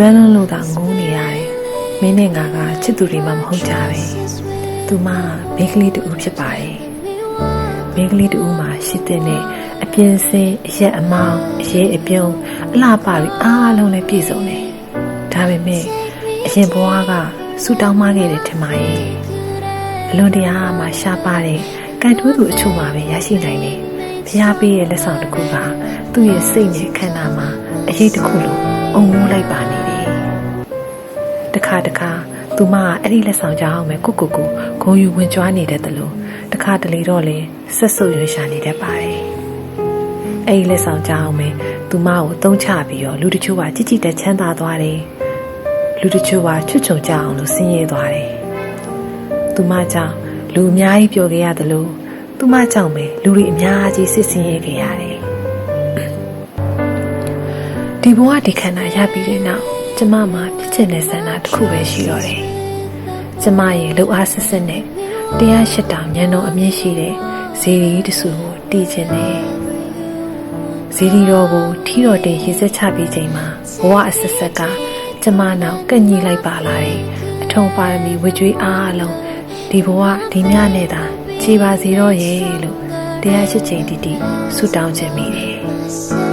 လွမ်းလွန်းလို့သာငိုးနေရတယ်မင်းနဲ့ငါကချစ်သူတွေမှမဟုတ်ကြပဲသူမမိန်းကလေးတူဖြစ်ပါတယ်မိန်းကလေးတူမှာရှိတဲ့အပြင်းစင်းအရက်အမောင်းအရေးအပြုံးအလှပပြီးအားလုံးလည်းပြည့်စုံတယ်ဒါပေမဲ့အရင်ဘဝကဆူတောင်းမခဲ့တယ်ထင်ပါရဲ့အလွန်တရာမှရှားပါတဲ့ကန်တိုးသူအချို့မှပဲရရှိနိုင်တယ်ဖျားပေးရဲ့လက်ဆောင်တစ်ခုကသူ့ရဲ့စိတ်နဲ့ခန္ဓာမှာအရေးတစ်ခုလိုအုံမိုးလိုက်ပါနေ တယ်တခါတခါသူမကအဲ့ဒီလက်ဆောင်ကြောင့်ပဲကိုကိုကိုဂုံယူဝင်ကြွားနေတတ်တယ်လို့တခါတလေတော့လေဆက်ဆုပ်ရွှင်ရှာနေတတ်ပါတယ်အဲ့ဒီလက်ဆောင်ကြောင်းမယ်သူမကိုတုံးချပြီးတော့လူတချို့ကကြည်ကြည်တက်ချမ်းသာသွားတယ်လူတချို့ကချွတ်ချုံကြအောင်လို့ဆင်းရဲသွားတယ်သူမကြောင့်လူအများကြီးပျော်ခဲ့ရတယ်လို့သူမကြောင့်ပဲလူတွေအများကြီးစစ်ဆင်းရဲခဲ့ရတယ်ဒီဘဝဒီခန္ဓာရပြီးတဲ့နောက် ကျမမှာဖြစ်ချင်တဲ့ဆန္ဒတစ်ခုပဲရှိတော့တယ်ကျမရဲ့လှုပ်အားဆက်ဆက်နဲ့တရားရှစ်တောင်ညံတော်အမြင့်ရှိတဲ့ဇေဒီတဆူကိုတည်ခြင်းနဲ့ဇီဒီတော်ကိုထီတော်တင်ရေစက်ချပြီးချိန်မှာဘဝအဆက်ဆက်ကကျမနောက်ကန့်ညီလိုက်ပါလာတယ်အထုံပါရမီဝကြွေးအားလုံးဒီဘဝဒီမြနဲ့သာခြေပါစီတော့ရဲ့လို့တရားရှိချိန်တီတီဆုတောင်းခြင်းမိတယ်